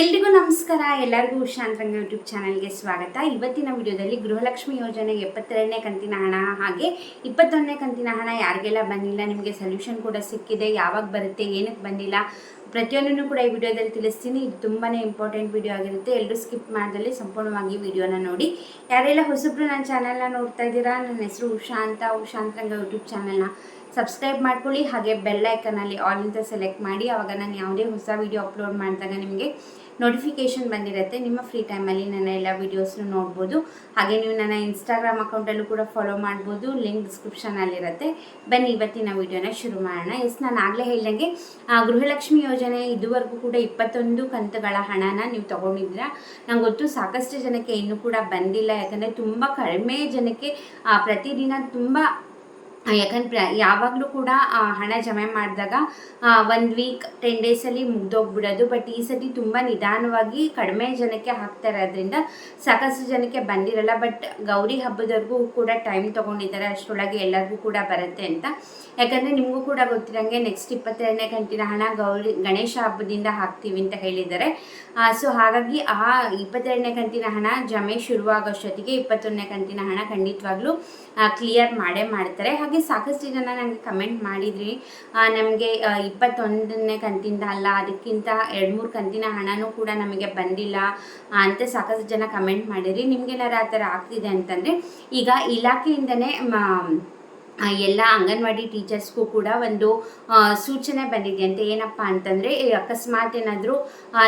ಎಲ್ರಿಗೂ ನಮಸ್ಕಾರ. ಎಲ್ಲರಿಗೂ ಉಷಾಂತರಂಗ ಯೂಟ್ಯೂಬ್ ಚಾನಲ್ಗೆ ಸ್ವಾಗತ. ಇವತ್ತಿನ ವಿಡಿಯೋದಲ್ಲಿ ಗೃಹಲಕ್ಷ್ಮಿ ಯೋಜನೆ ಎಪ್ಪತ್ತೆರಡನೇ ಕಂತಿನ ಹಣ ಹಾಗೆ ಇಪ್ಪತ್ತೊಂದನೇ ಕಂತಿನ ಹಣ ಯಾರಿಗೆಲ್ಲ ಬಂದಿಲ್ಲ, ನಿಮಗೆ ಸೊಲ್ಯೂಷನ್ ಕೂಡ ಸಿಕ್ಕಿದೆ, ಯಾವಾಗ ಬರುತ್ತೆ, ಏನಕ್ಕೆ ಬಂದಿಲ್ಲ ಪ್ರತಿಯೊಂದನ್ನು ಕೂಡ ಈ ವಿಡಿಯೋದಲ್ಲಿ ತಿಳಿಸ್ತೀನಿ. ಇದು ತುಂಬಾ ಇಂಪಾರ್ಟೆಂಟ್ ವಿಡಿಯೋ ಆಗಿರುತ್ತೆ. ಎಲ್ಲರೂ ಸ್ಕಿಪ್ ಮಾಡ್ದಲ್ಲಿ ಸಂಪೂರ್ಣವಾಗಿ ವಿಡಿಯೋನ ನೋಡಿ. ಯಾರೆಲ್ಲ ಹೊಸಬ್ರು ನನ್ನ ಚಾನಲ್ನ ನೋಡ್ತಾ ಇದ್ದೀರಾ, ನನ್ನ ಹೆಸರು ಉಷಾ ಅಂತ. ಉಷಾಂತರಂಗ ಯೂಟ್ಯೂಬ್ ಚಾನಲ್ನ ಸಬ್ಸ್ಕ್ರೈಬ್ ಮಾಡ್ಕೊಳ್ಳಿ. ಹಾಗೆ ಬೆಲ್ ಐಕನಲ್ಲಿ ಆಲ್ ಅಂತ ಸೆಲೆಕ್ಟ್ ಮಾಡಿ. ಆವಾಗ ನಾನು ಯಾವುದೇ ಹೊಸ ವಿಡಿಯೋ ಅಪ್ಲೋಡ್ ಮಾಡಿದಾಗ ನಿಮಗೆ ನೋಟಿಫಿಕೇಷನ್ ಬಂದಿರುತ್ತೆ. ನಿಮ್ಮ ಫ್ರೀ ಟೈಮಲ್ಲಿ ನನ್ನ ಎಲ್ಲ ವೀಡಿಯೋಸ್ನು ನೋಡ್ಬೋದು. ಹಾಗೆ ನೀವು ನನ್ನ ಇನ್ಸ್ಟಾಗ್ರಾಮ್ ಅಕೌಂಟಲ್ಲೂ ಕೂಡ ಫಾಲೋ ಮಾಡ್ಬೋದು. ಲಿಂಕ್ ಡಿಸ್ಕ್ರಿಪ್ಷನಲ್ಲಿರುತ್ತೆ ಬನ್ನಿ, ಇವತ್ತಿನ ವಿಡಿಯೋನ ಶುರು ಮಾಡೋಣ. ಎಸ್, ನಾನು ಆಗಲೇ ಹೇಳಿದಂಗೆ ಗೃಹಲಕ್ಷ್ಮಿ ಯೋಜನೆ ಇದುವರೆಗೂ ಕೂಡ ಇಪ್ಪತ್ತೊಂದು ಕಂತುಗಳ ಹಣನ ನೀವು ತೊಗೊಂಡಿದ್ರ ನಂಗೆ ಗೊತ್ತು ಸಾಕಷ್ಟು ಜನಕ್ಕೆ ಇನ್ನೂ ಕೂಡ ಬಂದಿಲ್ಲ. ಯಾಕಂದರೆ ತುಂಬ ಕಡಿಮೆ ಜನಕ್ಕೆ ಪ್ರತಿದಿನ ತುಂಬ ಯಾಕಂದ್ರೆ ಯಾವಾಗಲೂ ಕೂಡ ಹಣ ಜಮೆ ಮಾಡಿದಾಗ ಒಂದು ವೀಕ್ ಟೆನ್ ಡೇಸಲ್ಲಿ ಮುಗ್ದೋಗ್ಬಿಡೋದು. ಬಟ್ ಈ ಸತಿ ತುಂಬ ನಿಧಾನವಾಗಿ ಕಡಿಮೆ ಜನಕ್ಕೆ ಹಾಕ್ತಾರೆ ಅದರಿಂದ ಸಾಕಷ್ಟು ಜನಕ್ಕೆ ಬಂದಿರಲ್ಲ. ಬಟ್ ಗೌರಿ ಹಬ್ಬದವರೆಗೂ ಕೂಡ ಟೈಮ್ ತೊಗೊಂಡಿದ್ದಾರೆ. ಅಷ್ಟರೊಳಗೆ ಎಲ್ಲರಿಗೂ ಕೂಡ ಬರುತ್ತೆ ಅಂತ. ಯಾಕಂದರೆ ನಿಮಗೂ ಕೂಡ ಗೊತ್ತಿರೋಂಗೆ ನೆಕ್ಸ್ಟ್ ಇಪ್ಪತ್ತೆರಡನೇ ಕಂತಿನ ಹಣ ಗೌರಿ, ಗಣೇಶ ಹಬ್ಬದಿಂದ ಹಾಕ್ತೀವಿ ಅಂತ ಹೇಳಿದ್ದಾರೆ. ಸೊ ಹಾಗಾಗಿ ಆ ಇಪ್ಪತ್ತೆರಡನೇ ಕಂತಿನ ಹಣ ಜಮೆ ಶುರುವಾಗೋಷ್ಟೊತ್ತಿಗೆ ಇಪ್ಪತ್ತೊಂದನೇ ಕಂತಿನ ಹಣ ಖಂಡಿತವಾಗ್ಲೂ ಕ್ಲಿಯರ್ ಮಾಡೇ ಮಾಡ್ತಾರೆ. ಹಾಗೆ ಸಾಕಷ್ಟು ಜನ ನನಗೆ ಕಮೆಂಟ್ ಮಾಡಿದ್ರಿ. ನಮಗೆ ಇಪ್ಪತ್ತೊಂದನೇ ಕಂತಿಂದ ಅಲ್ಲ, ಅದಕ್ಕಿಂತ ಎರಡು ಮೂರು ಕಂತಿನ ಹಣನೂ ಕೂಡ ನಮಗೆ ಬಂದಿಲ್ಲ ಅಂತ ಸಾಕಷ್ಟು ಜನ ಕಮೆಂಟ್ ಮಾಡಿದ್ರಿ. ನಿಮಗೆಲ್ಲರೂ ಆ ಥರ ಆಗ್ತಿದೆ ಅಂತಂದರೆ, ಈಗ ಇಲಾಖೆಯಿಂದನೇ ಎಲ್ಲ ಅಂಗನವಾಡಿ ಟೀಚರ್ಸ್ಗೂ ಕೂಡ ಒಂದು ಸೂಚನೆ ಬಂದಿದೆಯಂತೆ. ಏನಪ್ಪ ಅಂತಂದರೆ ಅಕಸ್ಮಾತ್ ಏನಾದರೂ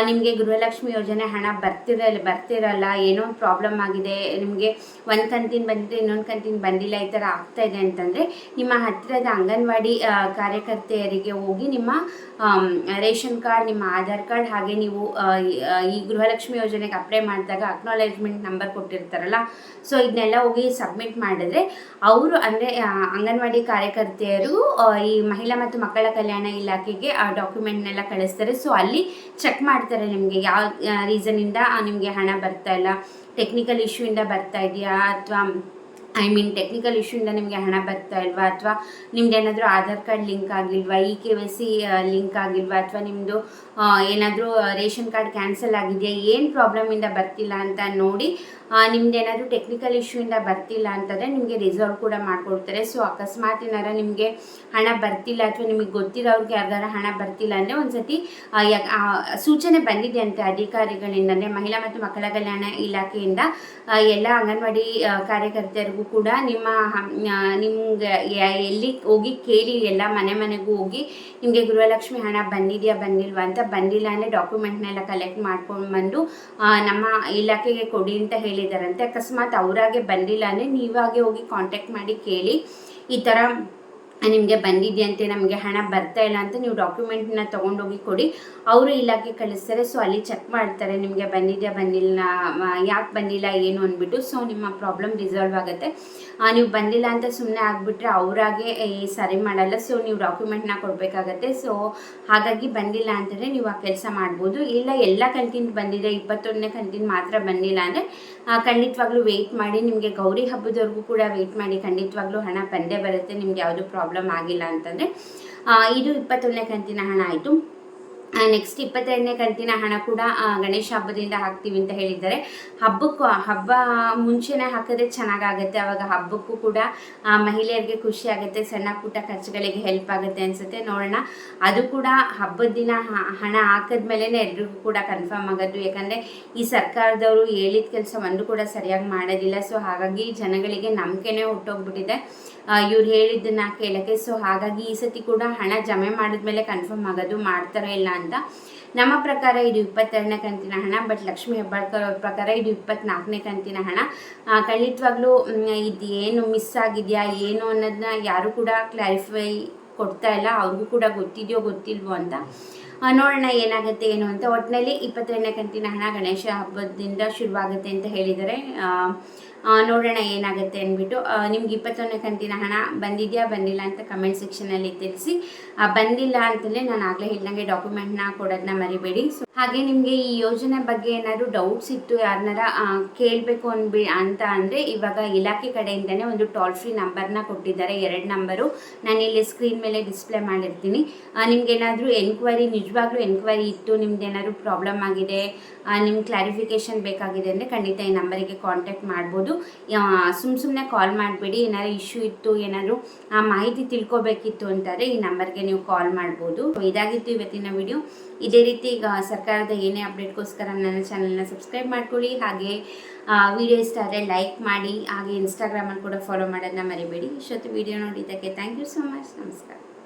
ನಿಮಗೆ ಗೃಹಲಕ್ಷ್ಮಿ ಯೋಜನೆ ಹಣ ಬರ್ತಿರಲ್ಲ ಬರ್ತಿರಲ್ಲ, ಏನೋ ಪ್ರಾಬ್ಲಮ್ ಆಗಿದೆ, ನಿಮಗೆ ಒಂದು ಕಂತಿನ ಬಂದಿದೆ, ಇನ್ನೊಂದು ಕಂತಿನ ಬಂದಿಲ್ಲ, ಈ ಥರ ಆಗ್ತಾಯಿದೆ ಅಂತಂದರೆ, ನಿಮ್ಮ ಹತ್ತಿರದ ಅಂಗನವಾಡಿ ಕಾರ್ಯಕರ್ತೆಯರಿಗೆ ಹೋಗಿ ನಿಮ್ಮ ರೇಷನ್ ಕಾರ್ಡ್, ನಿಮ್ಮ ಆಧಾರ್ ಕಾರ್ಡ್ ಹಾಗೆ ನೀವು ಈ ಗೃಹಲಕ್ಷ್ಮಿ ಯೋಜನೆಗೆ ಅಪ್ಲೈ ಮಾಡಿದಾಗ ಅಕ್ನಾಲೇಜ್ಮೆಂಟ್ ನಂಬರ್ ಕೊಟ್ಟಿರ್ತಾರಲ್ಲ, ಸೊ ಇದನ್ನೆಲ್ಲ ಹೋಗಿ ಸಬ್ಮಿಟ್ ಮಾಡಿದ್ರೆ, ಅವರು ಅಂದರೆ ಅಂಗನವಾಡಿ ಕಾರ್ಯಕರ್ತೆಯರು ಈ ಮಹಿಳಾ ಮತ್ತು ಮಕ್ಕಳ ಕಲ್ಯಾಣ ಇಲಾಖೆಗೆ, ಆ, ಡಾಕ್ಯುಮೆಂಟ್ನೆಲ್ಲ ಕಳಿಸ್ತಾರೆ. ಸೊ ಅಲ್ಲಿ ಚೆಕ್ ಮಾಡ್ತಾರೆ ನಿಮಗೆ ಯಾವ ರೀಸನಿಂದ ನಿಮಗೆ ಹಣ ಬರ್ತಾ ಇಲ್ಲ. ಟೆಕ್ನಿಕಲ್ ಇಶ್ಯೂಯಿಂದ ಬರ್ತಾ ಇದೆಯಾ? ಅಥವಾ ಐ ಮೀನ್ ಟೆಕ್ನಿಕಲ್ ಇಶ್ಯೂಯಿಂದ ನಿಮಗೆ ಹಣ ಬರ್ತಾ ಇಲ್ವಾ? ಅಥವಾ ನಿಮ್ದು ಏನಾದರೂ ಆಧಾರ್ ಕಾರ್ಡ್ ಲಿಂಕ್ ಆಗಿಲ್ವಾ? E K Y C link ಆಗಿಲ್ವಾ? ಅಥವಾ ನಿಮ್ಮದು ಏನಾದರೂ ರೇಷನ್ ಕಾರ್ಡ್ ಕ್ಯಾನ್ಸಲ್ ಆಗಿದೆಯಾ? ಏನು ಪ್ರಾಬ್ಲಮಿಂದ ಬರ್ತಿಲ್ಲ ಅಂತ ನೋಡಿ ನಿಮ್ದು ಏನಾದರೂ ಟೆಕ್ನಿಕಲ್ ಇಶ್ಯೂಯಿಂದ ಬರ್ತಿಲ್ಲ ಅಂತಂದರೆ ನಿಮಗೆ ರಿಸರ್ವ್ ಕೂಡ ಮಾಡಿಕೊಡ್ತಾರೆ. ಸೊ ಅಕಸ್ಮಾತ್ ಏನಾರ ನಿಮಗೆ ಹಣ ಬರ್ತಿಲ್ಲ ಅಥವಾ ನಿಮಗೆ ಗೊತ್ತಿರೋರಿಗೆ ಯಾವ್ದಾರ ಹಣ ಬರ್ತಿಲ್ಲ ಅಂದರೆ ಒಂದು ಸತಿ ಸೂಚನೆ ಬಂದಿದೆ ಅಂತೆ ಅಧಿಕಾರಿಗಳಿಂದ, ಅಂದರೆ ಮಹಿಳಾ ಮತ್ತು ಮಕ್ಕಳ ಕಲ್ಯಾಣ ಇಲಾಖೆಯಿಂದ ಎಲ್ಲ ಅಂಗನವಾಡಿ ಕಾರ್ಯಕರ್ತೆಯರಿಗೂ ಕೂಡ ನಿಮ್ಮ ನಿಮ್ಗೆ ಎಲ್ಲಿ ಹೋಗಿ ಕೇಳಿ ಎಲ್ಲ ಮನೆ ಮನೆಗೂ ಹೋಗಿ ನಿಮಗೆ ಗೃಹಲಕ್ಷ್ಮಿ ಹಣ ಬಂದಿದೆಯಾ ಬಂದಿಲ್ವಾ ಅಂತ ಬಂದಿಲ್ಲ ಅಂದರೆ ಡಾಕ್ಯುಮೆಂಟ್ನೆಲ್ಲ ಕಲೆಕ್ಟ್ ಮಾಡ್ಕೊಂಡು ಬಂದು ನಮ್ಮ ಇಲಾಖೆಗೆ ಕೊಡಿ ಅಂತ ಹೇಳಿದಾರಂತೆ. ಅಕಸ್ಮಾತ್ ಅವರಾಗೆ ಬಂದಿಲ್ಲ ಅಂದರೆ ನೀವಾಗೆ ಹೋಗಿ ಕಾಂಟ್ಯಾಕ್ಟ್ ಮಾಡಿ ಕೇಳಿ ಈ ಥರ ನಿಮಗೆ ಬಂದಿದೆಯಂತೆ ನಮಗೆ ಹಣ ಬರ್ತಾ ಇಲ್ಲ ಅಂತ ನೀವು ಡಾಕ್ಯುಮೆಂಟ್ನ ತೊಗೊಂಡೋಗಿ ಕೊಡಿ. ಅವರು ಇಲಾಖೆ ಕಳಿಸ್ತಾರೆ ಸೊ ಅಲ್ಲಿ ಚೆಕ್ ಮಾಡ್ತಾರೆ, ನಿಮಗೆ ಬಂದಿದೆಯಾ, ಬಂದಿಲ್ಲ ಯಾಕೆ ಬಂದಿಲ್ಲ, ಏನು ಅಂದ್ಬಿಟ್ಟು ಸೊ ನಿಮ್ಮ ಪ್ರಾಬ್ಲಮ್ ರಿಸಾಲ್ವ್ ಆಗುತ್ತೆ. ನೀವು ಬಂದಿಲ್ಲ ಅಂತ ಸುಮ್ಮನೆ ಆಗಿಬಿಟ್ರೆ ಅವರಾಗೆ ಸರಿ ಮಾಡಲ್ಲ ಸೊ ನೀವು ಡಾಕ್ಯುಮೆಂಟ್ನ ಕೊಡಬೇಕಾಗತ್ತೆ ಸೊ ಹಾಗಾಗಿ ಬಂದಿಲ್ಲ ಅಂತಂದರೆ ನೀವು ಆ ಕೆಲಸ ಮಾಡ್ಬೋದು. ಇಲ್ಲ, ಎಲ್ಲ ಕಂತಿನ ಬಂದಿದೆ, ಇಪ್ಪತ್ತೊಂದನೇ ಕಂತಿನ ಮಾತ್ರ ಬಂದಿಲ್ಲ ಅಂದರೆ ಖಂಡಿತವಾಗ್ಲೂ ವೆಯ್ಟ್ ಮಾಡಿ, ನಿಮಗೆ ಗೌರಿ ಹಬ್ಬದವರೆಗೂ ಕೂಡ ವೆಯ್ಟ್ ಮಾಡಿ, ಖಂಡಿತವಾಗ್ಲೂ ಹಣ ಬಂದೇ ಬರುತ್ತೆ, ನಿಮ್ಗೆ ಯಾವುದು ಪ್ರಾಬ್ಲಮ್ ಆಗಿಲ್ಲ ಅಂತಂದರೆ ಇದು ಇಪ್ಪತ್ತೊಂದನೇ ಕಂತಿನ ಹಣ ಆಯಿತು. ನೆಕ್ಸ್ಟ್ ಇಪ್ಪತ್ತೆರಡನೇ ಕಂತಿನ ಹಣ ಕೂಡ ಗಣೇಶ ಹಬ್ಬದಿಂದ ಹಾಕ್ತೀವಿ ಅಂತ ಹೇಳಿದ್ದಾರೆ. ಹಬ್ಬಕ್ಕೂ ಹಬ್ಬ ಮುಂಚೆನೇ ಹಾಕಿದ್ರೆ ಚೆನ್ನಾಗಾಗುತ್ತೆ. ಅವಾಗ ಹಬ್ಬಕ್ಕೂ ಕೂಡ ಮಹಿಳೆಯರಿಗೆ ಖುಷಿ ಆಗುತ್ತೆ. ಸಣ್ಣ ಪುಟ್ಟ ಖರ್ಚುಗಳಿಗೆ ಹೆಲ್ಪ್ ಆಗುತ್ತೆ ಅನಿಸುತ್ತೆ. ನೋಡೋಣ. ಅದು ಕೂಡ ಹಬ್ಬದ ದಿನ ಹಣ ಹಾಕಿದ್ಮೇಲೆ ಎಲ್ರಿಗೂ ಕೂಡ ಕನ್ಫರ್ಮ್ ಆಗೋದು. ಯಾಕಂದರೆ ಈ ಸರ್ಕಾರದವರು ಹೇಳಿದ ಕೆಲಸ ಒಂದು ಕೂಡ ಸರಿಯಾಗಿ ಮಾಡೋದಿಲ್ಲ. ಸೊ ಹಾಗಾಗಿ ಜನಗಳಿಗೆ ನಂಬಿಕೆನೇ ಹುಟ್ಟೋಗ್ಬಿಟ್ಟಿದೆ. ಇವ್ರು ಹೇಳಿದ್ದನ್ನ ಕೇಳೋಕ್ಕೆ. ಸೊ ಹಾಗಾಗಿ ಈ ಸತಿ ಕೂಡ ಹಣ ಜಮೆ ಮಾಡಿದ್ಮೇಲೆ ಕನ್ಫರ್ಮ್ ಆಗೋದು. ಮಾಡ್ತಾರೋ ಇಲ್ಲ ಅಂತ. ನಮ್ಮ ಪ್ರಕಾರ ಇದು ಇಪ್ಪತ್ತೆರಡನೇ ಕಂತಿನ ಹಣ ಬಟ್ ಲಕ್ಷ್ಮಿ ಹೆಬ್ಬಾಳ್ಕರ್ ಅವ್ರ ಪ್ರಕಾರ ಇದು ಇಪ್ಪತ್ನಾಲ್ಕನೇ ಕಂತಿನ ಹಣ. ಖಂಡಿತವಾಗ್ಲೂ ಇದು ಏನು ಮಿಸ್ ಆಗಿದೆಯಾ, ಏನು ಅನ್ನೋದನ್ನ ಯಾರು ಕೂಡ ಕ್ಲಾರಿಫೈ ಕೊಡ್ತಾ ಇಲ್ಲ. ಅವ್ರಿಗೂ ಕೂಡ ಗೊತ್ತಿದೆಯೋ ಗೊತ್ತಿಲ್ವೋ ಅಂತ. ನೋಡೋಣ ಏನಾಗುತ್ತೆ, ಏನು ಅಂತ. ಒಟ್ಟಿನಲ್ಲಿ ಇಪ್ಪತ್ತೆರಡನೇ ಕಂತಿನ ಹಣ ಗಣೇಶ ಹಬ್ಬದಿಂದ ಶುರುವಾಗುತ್ತೆ ಅಂತ ಹೇಳಿದರೆ ನೋಡೋಣ ಏನಾಗುತ್ತೆ ಅಂದ್ಬಿಟ್ಟು ನಿಮ್ಗೆ ಇಪ್ಪತ್ತೊಂದನೇ ಕಂತಿನ ಹಣ ಬಂದಿದೆಯಾ ಬಂದಿಲ್ಲ ಅಂತ ಕಮೆಂಟ್ ಸೆಕ್ಷನಲ್ಲಿ ತಿಳಿಸಿ. ಬಂದಿಲ್ಲ ಅಂತಲೇ ನಾನು ಆಗಲೇ ಹೇಳಿದಂಗೆ ಡಾಕ್ಯುಮೆಂಟ್ನ ಕೊಡೋದನ್ನ ಮರಿಬೇಡಿ. ಸೊ ಹಾಗೆ ನಿಮಗೆ ಈ ಯೋಜನೆ ಬಗ್ಗೆ ಏನಾದರೂ ಡೌಟ್ಸ್ ಇತ್ತು ಯಾರನ್ನಾರ ಕೇಳಬೇಕು ಅನ್ಬಿ ಅಂತ ಅಂದರೆ ಇವಾಗ ಇಲಾಖೆ ಕಡೆಯಿಂದನೇ ಒಂದು ಟೋಲ್ ಫ್ರೀ ನಂಬರ್ನ ಕೊಟ್ಟಿದ್ದಾರೆ, ಎರಡು ನಂಬರು ನಾನು ಇಲ್ಲಿ ಸ್ಕ್ರೀನ್ ಮೇಲೆ ಡಿಸ್ಪ್ಲೇ ಮಾಡಿರ್ತೀನಿ. ನಿಮ್ಗೆ ಏನಾದರೂ ಎನ್ಕ್ವೈರಿ ನಿಜವಾಗ್ಲೂ ಎನ್ಕ್ವೈರಿ ಇತ್ತು, ನಿಮ್ದು ಏನಾದರೂ ಪ್ರಾಬ್ಲಮ್ ಆಗಿದೆ ನಿಮ್ಗೆ ಕ್ಲಾರಿಫಿಕೇಷನ್ ಬೇಕಾಗಿದೆ ಅಂದರೆ ಖಂಡಿತ ಈ ನಂಬರಿಗೆ ಕಾಂಟ್ಯಾಕ್ಟ್ ಮಾಡ್ಬೋದು. ಸುಮ್ಮ ಸುಮ್ಮನೆ ಕಾಲ್ ಮಾಡಬೇಡಿ. ಏನಾದ್ರು ಇಶ್ಯೂ ಇತ್ತು, ಏನಾದರೂ, ಆ, ಮಾಹಿತಿ ತಿಳ್ಕೊಬೇಕಿತ್ತು ಅಂತಾರೆ, ಈ ನಂಬರ್ಗೆ ನೀವು ಕಾಲ್ ಮಾಡ್ಬೋದು. ಇದಾಗಿತ್ತು ಇವತ್ತಿನ ವಿಡಿಯೋ ಇದೇ ರೀತಿ ಈಗ ಸರ್ಕಾರದ ಏನೇ ಅಪ್ಡೇಟ್ಗೋಸ್ಕರ ನನ್ನ ಚಾನಲ್ನ ಸಬ್ಸ್ಕ್ರೈಬ್ ಮಾಡ್ಕೊಳ್ಳಿ. ಹಾಗೆ ವಿಡಿಯೋ ಇಷ್ಟ ಆದರೆ ಲೈಕ್ ಮಾಡಿ. ಹಾಗೆ ಇನ್ಸ್ಟಾಗ್ರಾಮಲ್ಲಿ ಕೂಡ ಫಾಲೋ ಮಾಡೋದನ್ನ ಮರಿಬೇಡಿ. ಇಷ್ಟೊತ್ತು ವಿಡಿಯೋ ನೋಡಿದ್ದಕ್ಕೆ ಥ್ಯಾಂಕ್ ಯು ಸೊ ಮಚ್ ನಮಸ್ಕಾರ.